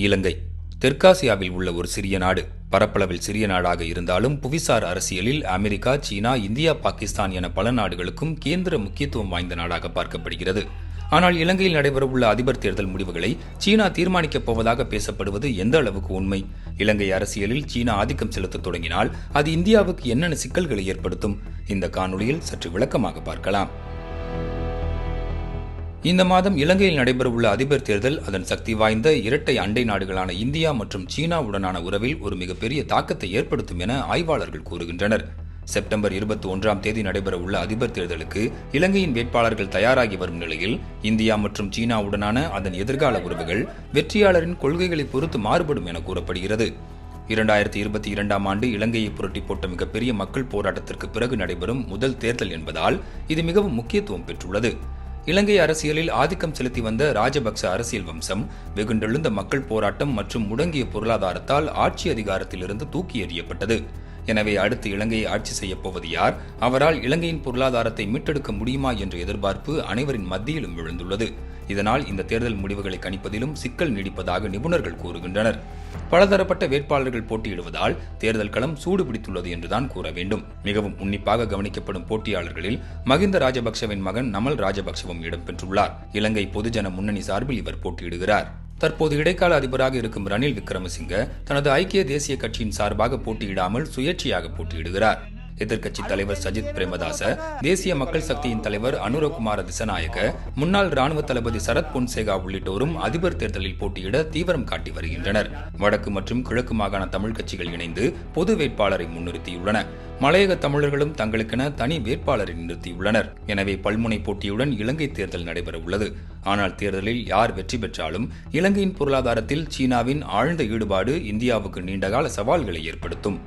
இலங்கை. தெற்காசியாவில் உள்ள ஒரு சிறிய நாடு பரப்பளவில் சிறிய நாடாக இருந்தாலும் புவிசார் அரசியலில் அமெரிக்கா சீனா இந்தியா பாகிஸ்தான் என பல நாடுகளுக்கும் கேந்திர முக்கியத்துவம் வாய்ந்த நாடாக பார்க்கப்படுகிறது. ஆனால் இலங்கையில் நடைபெறவுள்ள அதிபர் தேர்தல் முடிவுகளை சீனா தீர்மானிக்கப் போவதாக பேசப்படுவது எந்த அளவுக்கு உண்மை? இலங்கை அரசியலில் சீனா ஆதிக்கம் செலுத்தத் தொடங்கினால் அது இந்தியாவுக்கு என்னென்ன சிக்கல்களை ஏற்படுத்தும்? இந்த காணொளியில் சற்று விளக்கமாக பார்க்கலாம். இந்த மாதம் இலங்கையில் நடைபெறவுள்ள அதிபர் தேர்தல் அதன் சக்தி வாய்ந்த இரட்டை அண்டை நாடுகளான இந்தியா மற்றும் சீனாவுடனான உறவில் ஒரு மிகப்பெரிய தாக்கத்தை ஏற்படுத்தும் என ஆய்வாளர்கள் கூறுகின்றனர். செப்டம்பர் இருபத்தி ஒன்றாம் தேதி நடைபெறவுள்ள அதிபர் தேர்தலுக்கு இலங்கையின் வேட்பாளர்கள் தயாராகி வரும் நிலையில் இந்தியா மற்றும் சீனாவுடனான அதன் எதிர்கால உறவுகள் வெற்றியாளரின் கொள்கைகளை பொறுத்து மாறுபடும் என கூறப்படுகிறது. இரண்டாயிரத்தி இருபத்தி இரண்டாம் ஆண்டு இலங்கையை புரட்டி போட்ட மிகப்பெரிய மக்கள் போராட்டத்திற்கு பிறகு நடைபெறும் முதல் தேர்தல் என்பதால் இது மிகவும் முக்கியத்துவம் பெற்றுள்ளது. இலங்கை அரசியலில் ஆதிக்கம் செலுத்தி வந்த ராஜபக்ச அரசியல் வம்சம் வெகுண்டெழுந்த மக்கள் போராட்டம் மற்றும் முடங்கிய பொருளாதாரத்தால் ஆட்சி அதிகாரத்திலிருந்து தூக்கி எறியப்பட்டது. எனவே அடுத்து இலங்கையை ஆட்சி செய்யப்போவது யார்? அவரால் இலங்கையின் பொருளாதாரத்தை மீட்டெடுக்க முடியுமா என்ற எதிர்பார்ப்பு அனைவரின் மத்தியிலும் விழுந்துள்ளது. இதனால் இந்த தேர்தல் முடிவுகளை கணிப்பதிலும் சிக்கல் நீடிப்பதாக நிபுணர்கள் கூறுகின்றனர். பலதரப்பட்ட வேட்பாளர்கள் போட்டியிடுவதால் தேர்தல் களம் சூடு பிடித்துள்ளது என்றுதான் கூற வேண்டும். மிகவும் உன்னிப்பாக கவனிக்கப்படும் போட்டியாளர்களில் மகிந்த ராஜபக்சவின் மகன் நமல் ராஜபக்சவும் இடம்பெற்றுள்ளார். இலங்கை பொதுஜன முன்னணி சார்பில் இவர் போட்டியிடுகிறார். தற்போது இடைக்கால அதிபராக இருக்கும் ரணில் விக்ரமசிங்க தனது ஐக்கிய தேசிய கட்சியின் சார்பாக போட்டியிடாமல் சுயேட்சையாக போட்டியிடுகிறார். எதிர்க்கட்சி தலைவர் சஜித் பிரேமதாச தேசிய மக்கள் சக்தியின் தலைவர் அனுரகுமார திசநாயக முன்னாள் ராணுவ தளபதி சரத் பொன்சேகா உள்ளிட்டோரும் அதிபர் தேர்தலில் போட்டியிட தீவிரம் காட்டி வருகின்றனர். வடக்கு மற்றும் கிழக்கு மாகாண தமிழ் கட்சிகள் இணைந்து பொது வேட்பாளரை முன்னிறுத்தியுள்ளன. மலையக தமிழர்களும் தங்களுக்கென தனி வேட்பாளரை நிறுத்தியுள்ளனர். எனவே பல்முனை போட்டியுடன் இலங்கை தேர்தல் நடைபெற உள்ளது ஆனால் தேர்தலில் யார் வெற்றி பெற்றாலும் இலங்கையின் பொருளாதாரத்தில் சீனாவின் ஆழ்ந்த ஈடுபாடு இந்தியாவுக்கு நீண்டகால சவால்களை ஏற்படுத்தும்.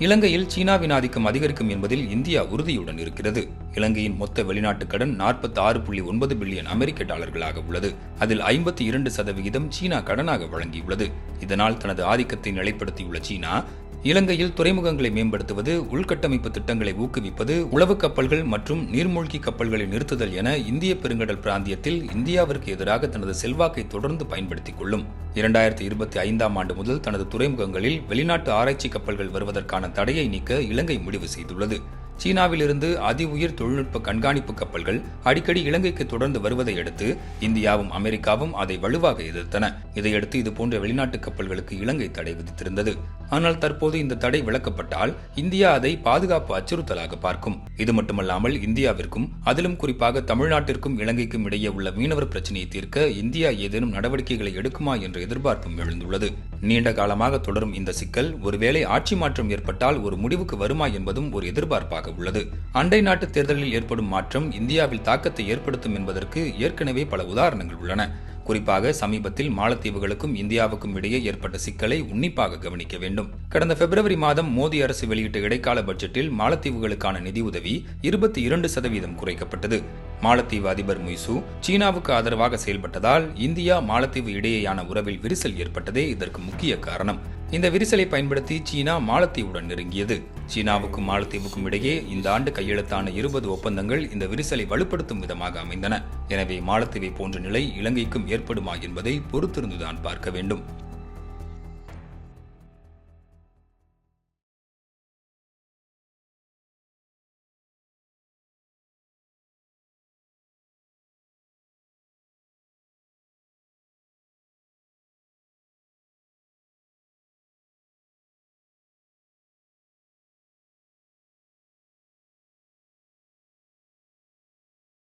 இலங்கையில் சீனாவின் ஆதிக்கம் அதிகரிக்கும் என்பதில் இந்தியா உறுதியுடன் இருக்கிறது. இலங்கையின் மொத்த வெளிநாட்டு கடன் நாற்பத்தி ஆறு புள்ளி ஒன்பது பில்லியன் அமெரிக்க டாலர்களாக உள்ளது. அதில் ஐம்பத்தி இரண்டு சதவிகிதம் சீனா கடனாக வழங்கியுள்ளது. இதனால் தனது ஆதிக்கத்தை நிலைப்படுத்தியுள்ள சீனா இலங்கையில் துறைமுகங்களை மேம்படுத்துவது உள்கட்டமைப்பு திட்டங்களை ஊக்குவிப்பது உளவு கப்பல்கள் மற்றும் நீர்மூழ்கி கப்பல்களை நிறுத்துதல் என இந்திய பெருங்கடல் பிராந்தியத்தில் இந்தியாவிற்கு எதிராக தனது செல்வாக்கை தொடர்ந்து பயன்படுத்திக் கொள்ளும். இரண்டாயிரத்தி இருபத்தி ஐந்தாம் ஆண்டு முதல் தனது துறைமுகங்களில் வெளிநாட்டு ஆராய்ச்சி கப்பல்கள் வருவதற்கான தடையை நீக்க இலங்கை முடிவு செய்துள்ளது. சீனாவிலிருந்து அதி உயர் தொழில்நுட்ப கண்காணிப்பு கப்பல்கள் அடிக்கடி இலங்கைக்கு தொடர்ந்து வருவதை அடுத்து இந்தியாவும் அமெரிக்காவும் அதை வலுவாக எதிர்த்தன. இதையடுத்து இதுபோன்ற வெளிநாட்டு கப்பல்களுக்கு இலங்கை தடை விதித்திருந்தது. ஆனால் தற்போது இந்த தடை விலக்கப்பட்டால் இந்தியா அதை பாதுகாப்பு அச்சுறுத்தலாக பார்க்கும். இது மட்டுமல்லாமல் இந்தியாவிற்கும் அதிலும் குறிப்பாக தமிழ்நாட்டிற்கும் இலங்கைக்கும் இடையே உள்ள மீனவர் பிரச்சனையை தீர்க்க இந்தியா ஏதேனும் நடவடிக்கைகளை எடுக்குமா என்ற எதிர்பார்ப்பும் எழுந்துள்ளது. நீண்ட காலமாக தொடரும் இந்த சிக்கல் ஒருவேளை ஆட்சி மாற்றம் ஏற்பட்டால் ஒரு முடிவுக்கு வருமா என்பதும் ஒரு எதிர்பார்ப்பாக உள்ளது. அண்டை நாட்டு தேர்தலில் ஏற்படும் மாற்றம் இந்தியாவில் தாக்கத்தை ஏற்படுத்தும் என்பதற்கு ஏற்கனவே பல உதாரணங்கள் உள்ளன. குறிப்பாக சமீபத்தில் மாலத்தீவுகளுக்கும் இந்தியாவுக்கும் இடையே ஏற்பட்ட சிக்கலை உன்னிப்பாக கவனிக்க வேண்டும். கடந்த பிப்ரவரி மாதம் மோடி அரசு வெளியிட்ட இடைக்கால பட்ஜெட்டில் மாலத்தீவுகளுக்கான நிதியுதவி இருபத்தி இரண்டு சதவீதம் குறைக்கப்பட்டது. மாலத்தீவு அதிபர் முய்சு சீனாவுக்கு ஆதரவாக செயல்பட்டதால் இந்தியா மாலத்தீவு இடையேயான உறவில் விரிசல் ஏற்பட்டதே இதற்கு முக்கிய காரணம். இந்த விரிசலை பயன்படுத்தி சீனா மாலத்தீவுடன் நெருங்கியது. சீனாவுக்கும் மாலத்தீவுக்கும் இடையே இந்த ஆண்டு கையெழுத்தான இருபது ஒப்பந்தங்கள் இந்த விரிசலை வலுப்படுத்தும் விதமாக அமைந்தன. எனவே மாலத்தீவை போன்ற நிலை இலங்கைக்கும் ஏற்படுமா என்பதை பொறுத்திருந்துதான் பார்க்க வேண்டும்.